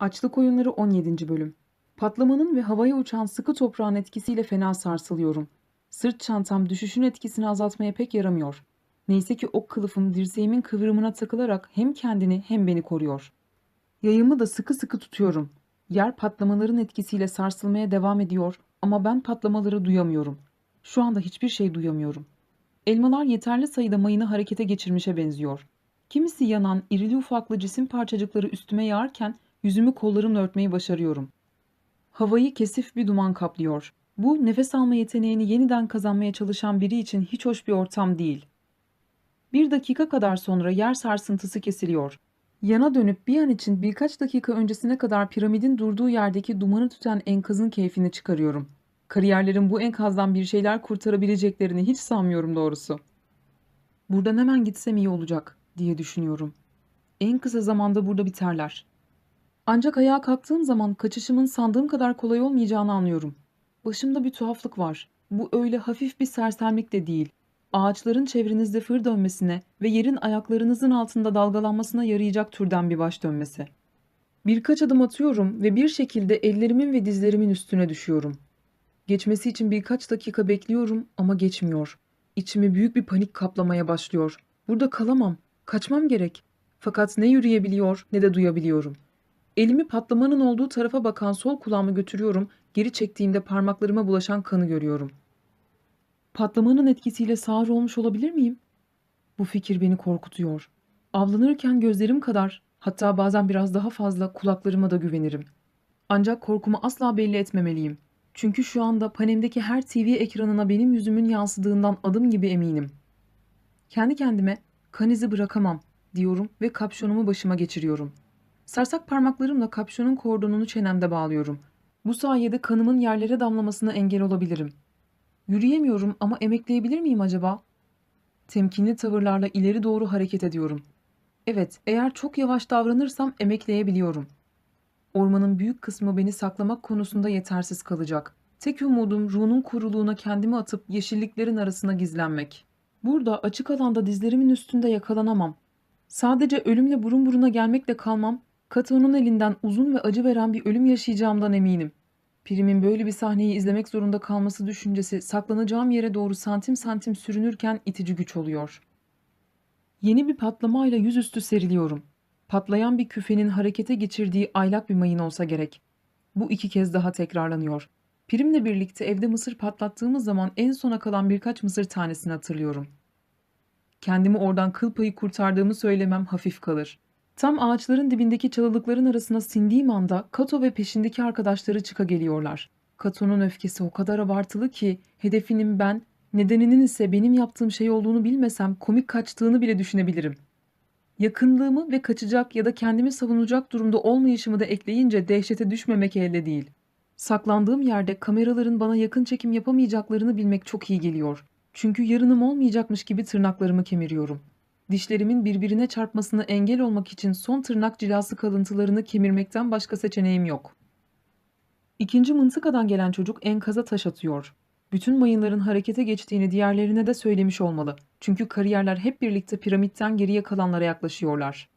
Açlık Oyunları 17. Bölüm Patlamanın ve havaya uçan sıkı toprağın etkisiyle fena sarsılıyorum. Sırt çantam düşüşün etkisini azaltmaya pek yaramıyor. Neyse ki ok kılıfım dirseğimin kıvrımına takılarak hem kendini hem beni koruyor. Yayımı da sıkı sıkı tutuyorum. Yer patlamaların etkisiyle sarsılmaya devam ediyor ama ben patlamaları duyamıyorum. Şu anda hiçbir şey duyamıyorum. Elmalar yeterli sayıda mayını harekete geçirmişe benziyor. Kimisi yanan, irili ufaklı cisim parçacıkları üstüme yağarken yüzümü kollarımla örtmeyi başarıyorum. Havayı kesif bir duman kaplıyor. Bu nefes alma yeteneğini yeniden kazanmaya çalışan biri için hiç hoş bir ortam değil. Bir dakika kadar sonra yer sarsıntısı kesiliyor. Yana dönüp bir an için birkaç dakika öncesine kadar piramidin durduğu yerdeki dumanı tüten enkazın keyfini çıkarıyorum. Kariyerlerin bu enkazdan bir şeyler kurtarabileceklerini hiç sanmıyorum doğrusu. Buradan hemen gitsem iyi olacak diye düşünüyorum. En kısa zamanda burada biterler. Ancak ayağa kalktığım zaman kaçışımın sandığım kadar kolay olmayacağını anlıyorum. Başımda bir tuhaflık var. Bu öyle hafif bir sersemlik de değil. Ağaçların çevrenizde fır dönmesine ve yerin ayaklarınızın altında dalgalanmasına yarayacak türden bir baş dönmesi. Birkaç adım atıyorum ve bir şekilde ellerimin ve dizlerimin üstüne düşüyorum. Geçmesi için birkaç dakika bekliyorum ama geçmiyor. İçimi büyük bir panik kaplamaya başlıyor. Burada kalamam. Kaçmam gerek. Fakat ne yürüyebiliyor ne de duyabiliyorum. Elimi patlamanın olduğu tarafa bakan sol kulağımı götürüyorum. Geri çektiğimde parmaklarıma bulaşan kanı görüyorum. Patlamanın etkisiyle sağır olmuş olabilir miyim? Bu fikir beni korkutuyor. Avlanırken gözlerim kadar, hatta bazen biraz daha fazla kulaklarıma da güvenirim. Ancak korkumu asla belli etmemeliyim. Çünkü şu anda panemdeki her TV ekranına benim yüzümün yansıdığından adım gibi eminim. Kendi kendime kan izi bırakamam diyorum ve kapşonumu başıma geçiriyorum. Sarsak parmaklarımla kapşonun kordonunu çenemde bağlıyorum. Bu sayede kanımın yerlere damlamasına engel olabilirim. Yürüyemiyorum ama emekleyebilir miyim acaba? Temkinli tavırlarla ileri doğru hareket ediyorum. Evet, eğer çok yavaş davranırsam emekleyebiliyorum. Ormanın büyük kısmı beni saklamak konusunda yetersiz kalacak. Tek umudum ruhunun kuruluğuna kendimi atıp yeşilliklerin arasına gizlenmek. Burada açık alanda dizlerimin üstünde yakalanamam. Sadece ölümle burun buruna gelmekle kalmam, Kato'nun elinden uzun ve acı veren bir ölüm yaşayacağımdan eminim. Prim'in böyle bir sahneyi izlemek zorunda kalması düşüncesi saklanacağım yere doğru santim santim sürünürken itici güç oluyor. Yeni bir patlamayla yüzüstü seriliyorum. Patlayan bir küfenin harekete geçirdiği aylak bir mayın olsa gerek. Bu iki kez daha tekrarlanıyor. Prim'le birlikte evde mısır patlattığımız zaman en sona kalan birkaç mısır tanesini hatırlıyorum. Kendimi oradan kıl payı kurtardığımı söylemem hafif kalır. Tam ağaçların dibindeki çalılıkların arasına sindiğim anda Kato ve peşindeki arkadaşları çıka geliyorlar. Kato'nun öfkesi o kadar abartılı ki hedefinin ben, nedeninin ise benim yaptığım şey olduğunu bilmesem komik kaçtığını bile düşünebilirim. Yakınlığımı ve kaçacak ya da kendimi savunacak durumda olmayışımı da ekleyince dehşete düşmemek elde değil. Saklandığım yerde kameraların bana yakın çekim yapamayacaklarını bilmek çok iyi geliyor. Çünkü yarınım olmayacakmış gibi tırnaklarımı kemiriyorum. Dişlerimin birbirine çarpmasına engel olmak için son tırnak cilası kalıntılarını kemirmekten başka seçeneğim yok. İkinci mıntıkadan gelen çocuk enkaza taş atıyor. Bütün mayınların harekete geçtiğini diğerlerine de söylemiş olmalı. Çünkü kariyerler hep birlikte piramitten geriye kalanlara yaklaşıyorlar.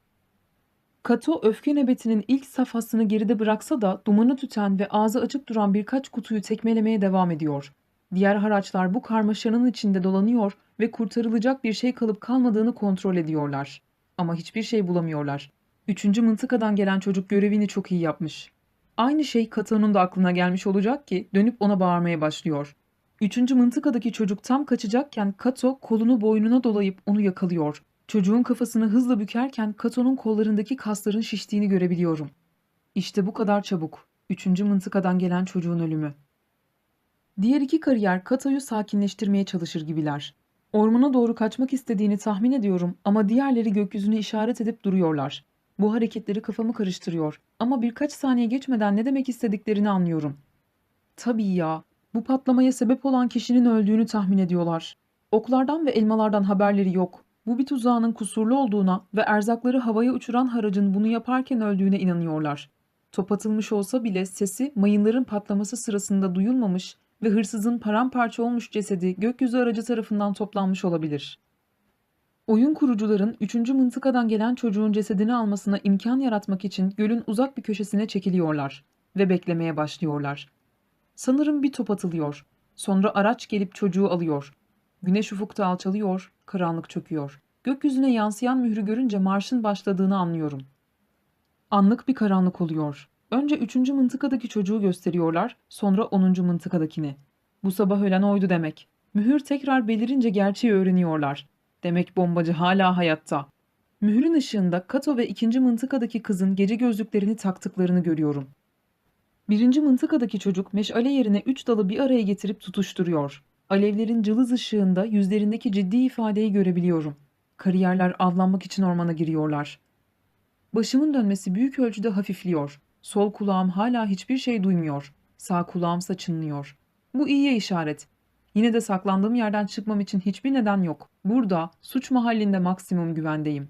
Kato öfke nöbetinin ilk safhasını geride bıraksa da dumanı tüten ve ağzı açık duran birkaç kutuyu tekmelemeye devam ediyor. Diğer haraçlar bu karmaşanın içinde dolanıyor ve kurtarılacak bir şey kalıp kalmadığını kontrol ediyorlar. Ama hiçbir şey bulamıyorlar. Üçüncü mıntıkadan gelen çocuk görevini çok iyi yapmış. Aynı şey Kato'nun da aklına gelmiş olacak ki dönüp ona bağırmaya başlıyor. Üçüncü mıntıkadaki çocuk tam kaçacakken Kato kolunu boynuna dolayıp onu yakalıyor. Çocuğun kafasını hızla bükerken Kato'nun kollarındaki kasların şiştiğini görebiliyorum. İşte bu kadar çabuk. Üçüncü mıntıkadan gelen çocuğun ölümü. Diğer iki kariyer Kato'yu sakinleştirmeye çalışır gibiler. Ormana doğru kaçmak istediğini tahmin ediyorum ama diğerleri gökyüzünü işaret edip duruyorlar. Bu hareketleri kafamı karıştırıyor ama birkaç saniye geçmeden ne demek istediklerini anlıyorum. Tabii ya, bu patlamaya sebep olan kişinin öldüğünü tahmin ediyorlar. Oklardan ve elmalardan haberleri yok. Bu bir tuzağının kusurlu olduğuna ve erzakları havaya uçuran haracın bunu yaparken öldüğüne inanıyorlar. Top atılmış olsa bile sesi mayınların patlaması sırasında duyulmamış ve hırsızın paramparça olmuş cesedi gökyüzü aracı tarafından toplanmış olabilir. Oyun kurucuların 3. mıntıkadan gelen çocuğun cesedini almasına imkan yaratmak için gölün uzak bir köşesine çekiliyorlar ve beklemeye başlıyorlar. Sanırım bir top atılıyor. Sonra araç gelip çocuğu alıyor. Güneş ufukta alçalıyor, karanlık çöküyor. Gökyüzüne yansıyan mührü görünce marşın başladığını anlıyorum. Anlık bir karanlık oluyor. Önce 3. mıntıkadaki çocuğu gösteriyorlar, sonra 10. mıntıkadakini. Bu sabah ölen oydu demek. Mühür tekrar belirince gerçeği öğreniyorlar. Demek bombacı hala hayatta. Mührün ışığında Kato ve 2. mıntıkadaki kızın gece gözlüklerini taktıklarını görüyorum. Birinci mıntıkadaki çocuk meşale yerine üç dalı bir araya getirip tutuşturuyor. Alevlerin cılız ışığında yüzlerindeki ciddi ifadeyi görebiliyorum. Kariyerler avlanmak için ormana giriyorlar. Başımın dönmesi büyük ölçüde hafifliyor. Sol kulağım hala hiçbir şey duymuyor. Sağ kulağımsa çınlıyor. Bu iyiye işaret. Yine de saklandığım yerden çıkmam için hiçbir neden yok. Burada, suç mahallinde maksimum güvendeyim.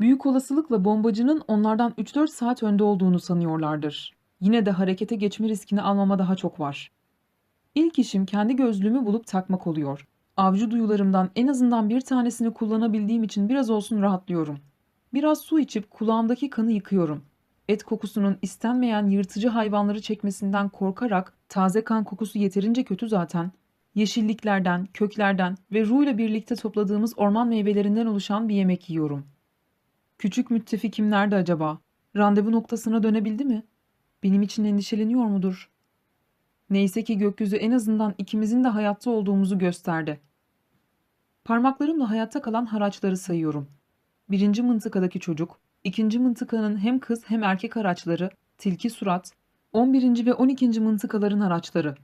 Büyük olasılıkla bombacının onlardan 3-4 saat önde olduğunu sanıyorlardır. Yine de harekete geçme riskini almama daha çok var. İlk işim kendi gözlüğümü bulup takmak oluyor. Avcı duyularımdan en azından bir tanesini kullanabildiğim için biraz olsun rahatlıyorum. Biraz su içip kulağımdaki kanı yıkıyorum. Et kokusunun istenmeyen yırtıcı hayvanları çekmesinden korkarak taze kan kokusu yeterince kötü zaten. Yeşilliklerden, köklerden ve Ru ile birlikte topladığımız orman meyvelerinden oluşan bir yemek yiyorum. Küçük müttefikim nerede acaba? Randevu noktasına dönebildi mi? Benim için endişeleniyor mudur? Neyse ki gökyüzü en azından ikimizin de hayatta olduğumuzu gösterdi. Parmaklarımla hayatta kalan haraçları sayıyorum. Birinci mıntıkadaki çocuk, ikinci mıntıkanın hem kız hem erkek haraçları, tilki surat, 11. ve 12. mıntıkaların haraçları.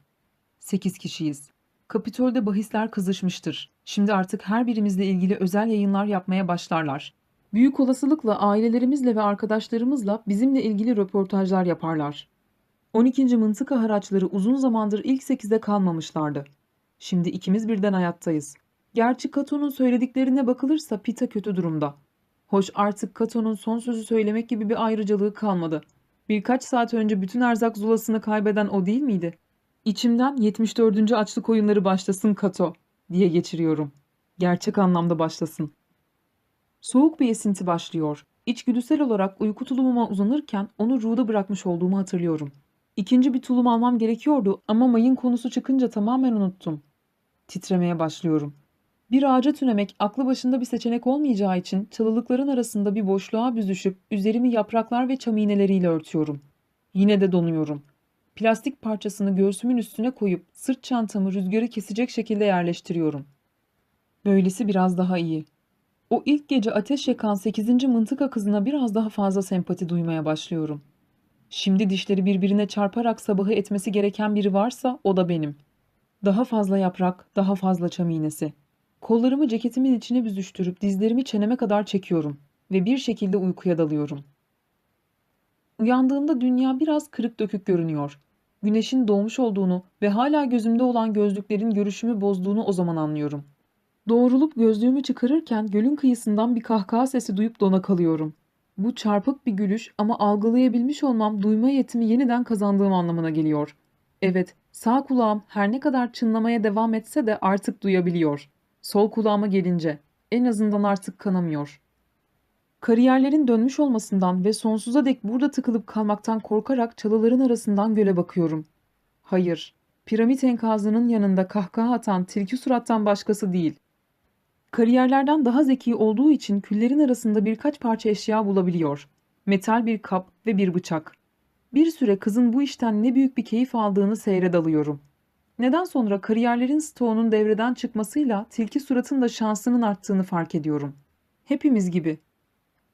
8 kişiyiz. Kapitol'de bahisler kızışmıştır. Şimdi artık her birimizle ilgili özel yayınlar yapmaya başlarlar. Büyük olasılıkla ailelerimizle ve arkadaşlarımızla bizimle ilgili röportajlar yaparlar. 12. mıntıka haraçları uzun zamandır ilk 8'de kalmamışlardı. Şimdi ikimiz birden hayattayız. Gerçi Kato'nun söylediklerine bakılırsa Pita kötü durumda. Hoş artık Kato'nun son sözü söylemek gibi bir ayrıcalığı kalmadı. Birkaç saat önce bütün erzak zulasını kaybeden o değil miydi? İçimden 74. açlık oyunları başlasın Kato diye geçiriyorum. Gerçek anlamda başlasın. Soğuk bir esinti başlıyor. İçgüdüsel olarak uyku tulumuma uzanırken onu ruhda bırakmış olduğumu hatırlıyorum. İkinci bir tulum almam gerekiyordu ama mayın konusu çıkınca tamamen unuttum. Titremeye başlıyorum. Bir ağaca tünemek aklı başında bir seçenek olmayacağı için çalılıkların arasında bir boşluğa büzüşüp üzerimi yapraklar ve çam iğneleriyle örtüyorum. Yine de donuyorum. Plastik parçasını göğsümün üstüne koyup sırt çantamı rüzgarı kesecek şekilde yerleştiriyorum. Böylesi biraz daha iyi. O ilk gece ateş yakan 8. mıntıka kızına biraz daha fazla sempati duymaya başlıyorum. Şimdi dişleri birbirine çarparak sabahı etmesi gereken biri varsa o da benim. Daha fazla yaprak, daha fazla çam iğnesi. Kollarımı ceketimin içine büzüştürüp dizlerimi çeneme kadar çekiyorum ve bir şekilde uykuya dalıyorum. Uyandığımda dünya biraz kırık dökük görünüyor. Güneşin doğmuş olduğunu ve hala gözümde olan gözlüklerin görüşümü bozduğunu o zaman anlıyorum. Doğrulup gözlüğümü çıkarırken gölün kıyısından bir kahkaha sesi duyup dona kalıyorum. Bu çarpık bir gülüş ama algılayabilmiş olmam duyma yetimi yeniden kazandığım anlamına geliyor. Evet, sağ kulağım her ne kadar çınlamaya devam etse de artık duyabiliyor. Sol kulağıma gelince en azından artık kanamıyor. Kariyerlerin dönmüş olmasından ve sonsuza dek burada tıkılıp kalmaktan korkarak çalıların arasından göle bakıyorum. Hayır, piramit enkazının yanında kahkaha atan tilki surattan başkası değil. Kariyerlerden daha zeki olduğu için küllerin arasında birkaç parça eşya bulabiliyor. Metal bir kap ve bir bıçak. Bir süre kızın bu işten ne büyük bir keyif aldığını seyre dalıyorum. Neden sonra kariyerlerin stoğunun devreden çıkmasıyla tilki suratın da şansının arttığını fark ediyorum. Hepimiz gibi.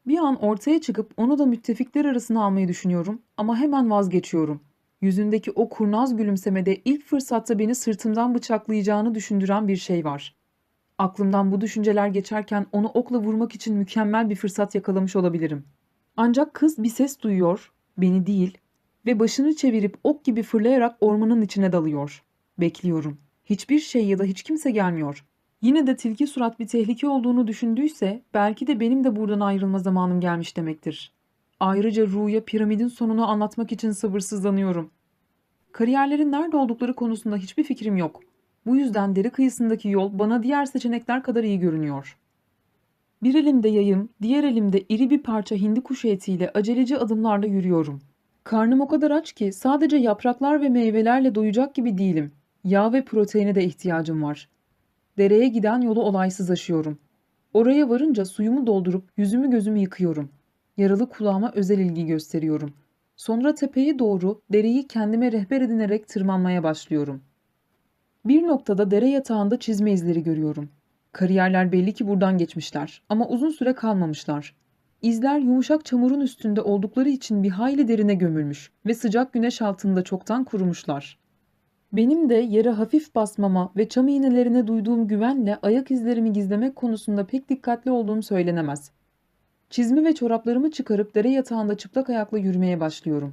Bir an ortaya çıkıp onu da müttefikler arasına almayı düşünüyorum ama hemen vazgeçiyorum. Yüzündeki o kurnaz gülümsemede ilk fırsatta beni sırtımdan bıçaklayacağını düşündüren bir şey var. Aklımdan bu düşünceler geçerken onu okla vurmak için mükemmel bir fırsat yakalamış olabilirim. Ancak kız bir ses duyuyor, beni değil ve başını çevirip ok gibi fırlayarak ormanın içine dalıyor. Bekliyorum. Hiçbir şey ya da hiç kimse gelmiyor. Yine de tilki surat bir tehlike olduğunu düşündüyse belki de benim de buradan ayrılma zamanım gelmiş demektir. Ayrıca Ru'ya piramidin sonunu anlatmak için sabırsızlanıyorum. Kariyerlerin nerede oldukları konusunda hiçbir fikrim yok. Bu yüzden dere kıyısındaki yol bana diğer seçenekler kadar iyi görünüyor. Bir elimde yayım, diğer elimde iri bir parça hindi kuşu etiyle aceleci adımlarla yürüyorum. Karnım o kadar aç ki sadece yapraklar ve meyvelerle doyacak gibi değilim. Yağ ve proteine de ihtiyacım var. Dereye giden yolu olaysız aşıyorum. Oraya varınca suyumu doldurup yüzümü gözümü yıkıyorum. Yaralı kulağıma özel ilgi gösteriyorum. Sonra tepeye doğru dereyi kendime rehber edinerek tırmanmaya başlıyorum. Bir noktada dere yatağında çizme izleri görüyorum. Kariyerler belli ki buradan geçmişler ama uzun süre kalmamışlar. İzler yumuşak çamurun üstünde oldukları için bir hayli derine gömülmüş ve sıcak güneş altında çoktan kurumuşlar. Benim de yere hafif basmama ve çam iğnelerine duyduğum güvenle ayak izlerimi gizlemek konusunda pek dikkatli olduğum söylenemez. Çizme ve çoraplarımı çıkarıp dere yatağında çıplak ayakla yürümeye başlıyorum.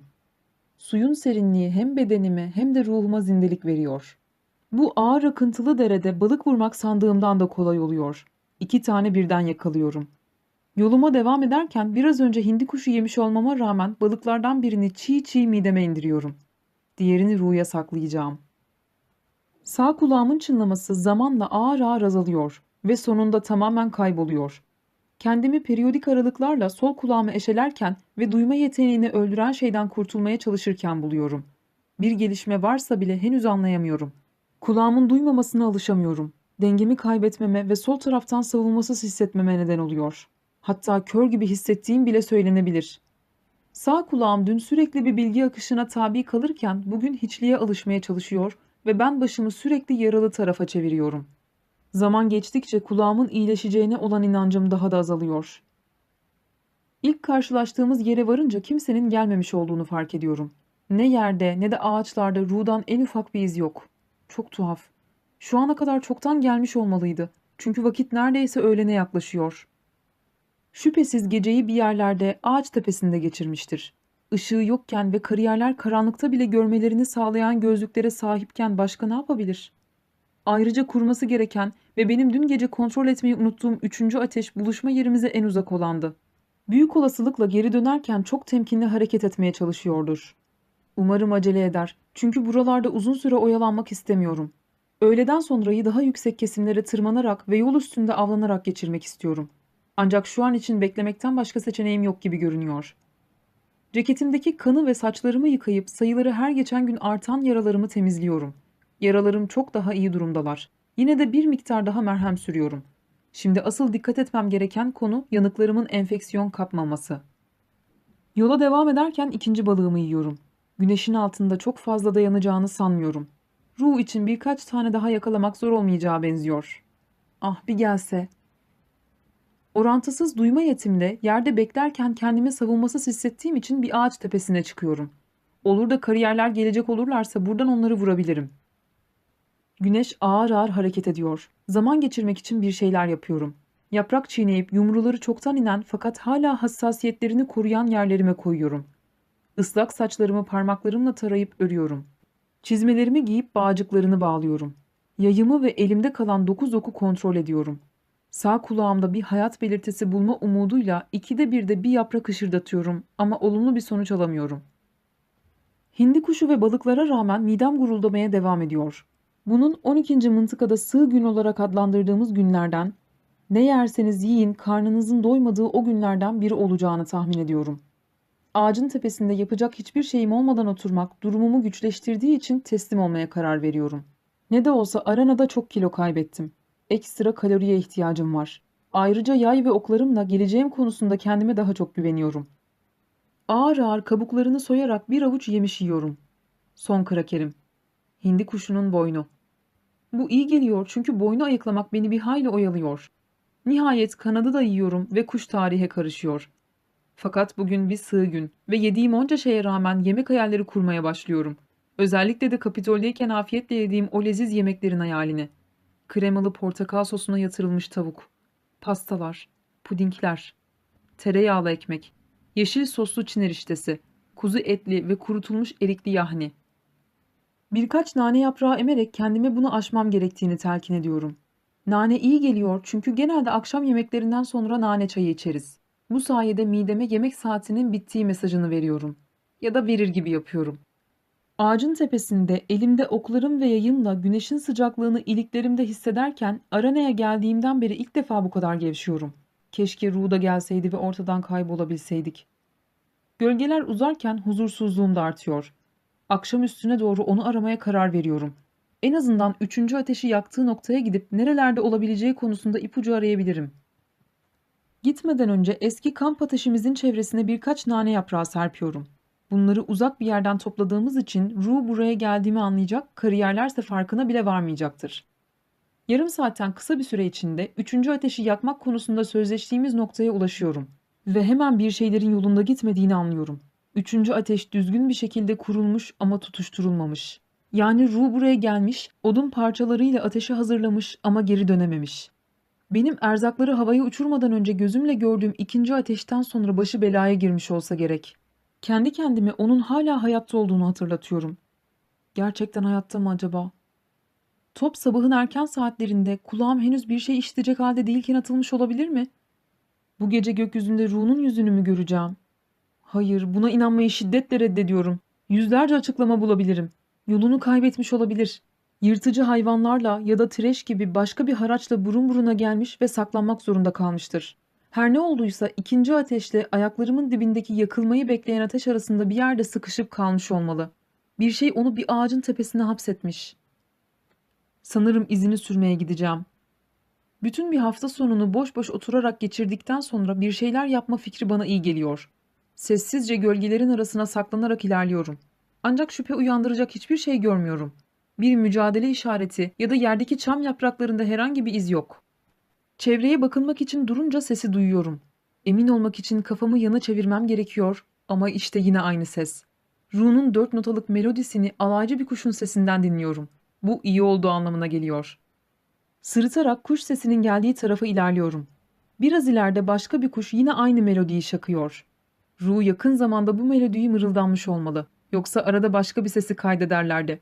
Suyun serinliği hem bedenime hem de ruhuma zindelik veriyor. Bu ağır akıntılı derede balık vurmak sandığımdan da kolay oluyor. İki tane birden yakalıyorum. Yoluma devam ederken biraz önce hindi kuşu yemiş olmama rağmen balıklardan birini çiğ çiğ mideme indiriyorum. Diğerini ruya saklayacağım. Sağ kulağımın çınlaması zamanla ağır ağır azalıyor ve sonunda tamamen kayboluyor. Kendimi periyodik aralıklarla sol kulağımı eşelerken ve duyma yeteneğini öldüren şeyden kurtulmaya çalışırken buluyorum. Bir gelişme varsa bile henüz anlayamıyorum. Kulağımın duymamasına alışamıyorum. Dengemi kaybetmeme ve sol taraftan savunmasız hissetmeme neden oluyor. Hatta kör gibi hissettiğim bile söylenebilir. Sağ kulağım dün sürekli bir bilgi akışına tabi kalırken bugün hiçliğe alışmaya çalışıyor ve ben başımı sürekli yaralı tarafa çeviriyorum. Zaman geçtikçe kulağımın iyileşeceğine olan inancım daha da azalıyor. İlk karşılaştığımız yere varınca kimsenin gelmemiş olduğunu fark ediyorum. Ne yerde ne de ağaçlarda Ru'dan en ufak bir iz yok. Çok tuhaf. Şu ana kadar çoktan gelmiş olmalıydı. Çünkü vakit neredeyse öğlene yaklaşıyor. Şüphesiz geceyi bir yerlerde ağaç tepesinde geçirmiştir. Işığı yokken ve kariyerler karanlıkta bile görmelerini sağlayan gözlüklere sahipken başka ne yapabilir? Ayrıca kurması gereken ve benim dün gece kontrol etmeyi unuttuğum üçüncü ateş buluşma yerimize en uzak olandı. Büyük olasılıkla geri dönerken çok temkinli hareket etmeye çalışıyordur. Umarım acele eder. Çünkü buralarda uzun süre oyalanmak istemiyorum. Öğleden sonrayı daha yüksek kesimlere tırmanarak ve yol üstünde avlanarak geçirmek istiyorum. Ancak şu an için beklemekten başka seçeneğim yok gibi görünüyor. Ceketimdeki kanı ve saçlarımı yıkayıp sayıları her geçen gün artan yaralarımı temizliyorum. Yaralarım çok daha iyi durumdalar. Yine de bir miktar daha merhem sürüyorum. Şimdi asıl dikkat etmem gereken konu yanıklarımın enfeksiyon kapmaması. Yola devam ederken ikinci balığımı yiyorum. Güneşin altında çok fazla dayanacağını sanmıyorum. Ruh için birkaç tane daha yakalamak zor olmayacağı benziyor. Ah bir gelse. Orantısız duyma yetimle yerde beklerken kendimi savunmasız hissettiğim için bir ağaç tepesine çıkıyorum. Olur da kariyerler gelecek olurlarsa buradan onları vurabilirim. Güneş ağır ağır hareket ediyor. Zaman geçirmek için bir şeyler yapıyorum. Yaprak çiğneyip yumruları çoktan inen fakat hala hassasiyetlerini koruyan yerlerime koyuyorum. Islak saçlarımı parmaklarımla tarayıp örüyorum. Çizmelerimi giyip bağcıklarını bağlıyorum. Yayımı ve elimde kalan dokuz oku kontrol ediyorum. Sağ kulağımda bir hayat belirtisi bulma umuduyla ikide birde bir yaprak ışırdatıyorum ama olumlu bir sonuç alamıyorum. Hindi kuşu ve balıklara rağmen midem guruldamaya devam ediyor. Bunun 12. mıntıkada sığ gün olarak adlandırdığımız günlerden, ne yerseniz yiyin karnınızın doymadığı o günlerden biri olacağını tahmin ediyorum. Ağacın tepesinde yapacak hiçbir şeyim olmadan oturmak durumumu güçleştirdiği için teslim olmaya karar veriyorum. Ne de olsa arenada çok kilo kaybettim. Ekstra kaloriye ihtiyacım var. Ayrıca yay ve oklarımla geleceğim konusunda kendime daha çok güveniyorum. Ağır ağır kabuklarını soyarak bir avuç yemiş yiyorum. Son krakerim. Hindi kuşunun boynu. Bu iyi geliyor çünkü boynu ayıklamak beni bir hayli oyalıyor. Nihayet kanadı da yiyorum ve kuş tarihe karışıyor. Fakat bugün bir sığ gün ve yediğim onca şeye rağmen yemek hayalleri kurmaya başlıyorum. Özellikle de Kapitol'deyken afiyetle yediğim o leziz yemeklerin hayalini. Kremalı portakal sosuna yatırılmış tavuk, pastalar, pudingler, tereyağlı ekmek, yeşil soslu çin eriştesi, kuzu etli ve kurutulmuş erikli yahni. Birkaç nane yaprağı emerek kendime bunu aşmam gerektiğini telkin ediyorum. Nane iyi geliyor çünkü genelde akşam yemeklerinden sonra nane çayı içeriz. Bu sayede mideme yemek saatinin bittiği mesajını veriyorum. Ya da verir gibi yapıyorum. Ağacın tepesinde elimde oklarım ve yayımla güneşin sıcaklığını iliklerimde hissederken aranaya geldiğimden beri ilk defa bu kadar gevşiyorum. Keşke Ru da gelseydi ve ortadan kaybolabilseydik. Gölgeler uzarken huzursuzluğum da artıyor. Akşam üstüne doğru onu aramaya karar veriyorum. En azından üçüncü ateşi yaktığı noktaya gidip nerelerde olabileceği konusunda ipucu arayabilirim. Gitmeden önce eski kamp ateşimizin çevresine birkaç nane yaprağı serpiyorum. Bunları uzak bir yerden topladığımız için Ru buraya geldiğimi anlayacak, kariyerlerse farkına bile varmayacaktır. Yarım saatten kısa bir süre içinde üçüncü ateşi yakmak konusunda sözleştiğimiz noktaya ulaşıyorum. Ve hemen bir şeylerin yolunda gitmediğini anlıyorum. Üçüncü ateş düzgün bir şekilde kurulmuş ama tutuşturulmamış. Yani Ru buraya gelmiş, odun parçalarıyla ateşi hazırlamış ama geri dönememiş. Benim erzakları havaya uçurmadan önce gözümle gördüğüm ikinci ateşten sonra başı belaya girmiş olsa gerek. Kendi kendime onun hala hayatta olduğunu hatırlatıyorum. Gerçekten hayatta mı acaba? Top sabahın erken saatlerinde kulağım henüz bir şey işitecek halde değilken atılmış olabilir mi? Bu gece gökyüzünde Ru'nun yüzünü mü göreceğim? Hayır, buna inanmayı şiddetle reddediyorum. Yüzlerce açıklama bulabilirim. Yolunu kaybetmiş olabilir. Yırtıcı hayvanlarla ya da tireş gibi başka bir haraçla burun buruna gelmiş ve saklanmak zorunda kalmıştır. Her ne olduysa ikinci ateşle ayaklarımın dibindeki yakılmayı bekleyen ateş arasında bir yerde sıkışıp kalmış olmalı. Bir şey onu bir ağacın tepesine hapsetmiş. Sanırım izini sürmeye gideceğim. Bütün bir hafta sonunu boş boş oturarak geçirdikten sonra bir şeyler yapma fikri bana iyi geliyor. Sessizce gölgelerin arasına saklanarak ilerliyorum. Ancak şüphe uyandıracak hiçbir şey görmüyorum. Bir mücadele işareti ya da yerdeki çam yapraklarında herhangi bir iz yok. Çevreye bakınmak için durunca sesi duyuyorum. Emin olmak için kafamı yana çevirmem gerekiyor ama işte yine aynı ses. Ru'nun dört notalık melodisini alaycı bir kuşun sesinden dinliyorum. Bu iyi olduğu anlamına geliyor. Sırıtarak kuş sesinin geldiği tarafa ilerliyorum. Biraz ileride başka bir kuş yine aynı melodiyi şakıyor. Ru yakın zamanda bu melodiyi mırıldanmış olmalı. Yoksa arada başka bir sesi kaydederlerdi.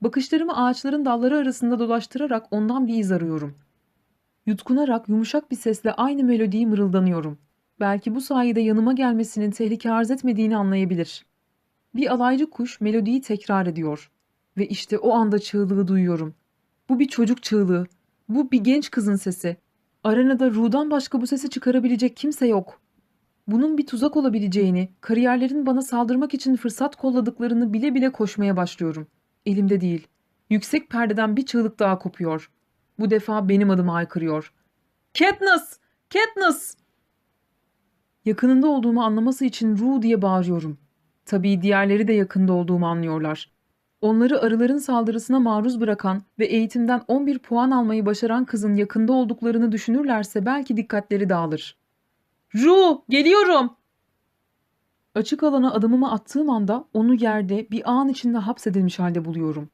Bakışlarımı ağaçların dalları arasında dolaştırarak ondan bir iz arıyorum. Yutkunarak yumuşak bir sesle aynı melodiyi mırıldanıyorum. Belki bu sayede yanıma gelmesinin tehlike arz etmediğini anlayabilir. Bir alaycı kuş melodiyi tekrar ediyor. Ve işte o anda çığlığı duyuyorum. Bu bir çocuk çığlığı. Bu bir genç kızın sesi. Arenada Ru'dan başka bu sesi çıkarabilecek kimse yok. Bunun bir tuzak olabileceğini, kariyerlerin bana saldırmak için fırsat kolladıklarını bile bile koşmaya başlıyorum. Elimde değil. Yüksek perdeden bir çığlık daha kopuyor. Bu defa benim adıma haykırıyor. Katniss! Katniss! Yakınında olduğumu anlaması için Ru diye bağırıyorum. Tabii diğerleri de yakında olduğumu anlıyorlar. Onları arıların saldırısına maruz bırakan ve eğitimden 11 puan almayı başaran kızın yakında olduklarını düşünürlerse belki dikkatleri dağılır. Ru, geliyorum. Açık alana adımımı attığım anda onu yerde bir ağın içinde hapsedilmiş halde buluyorum.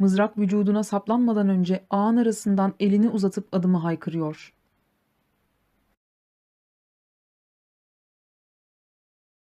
Mızrak vücuduna saplanmadan önce ağın arasından elini uzatıp adımı haykırıyor.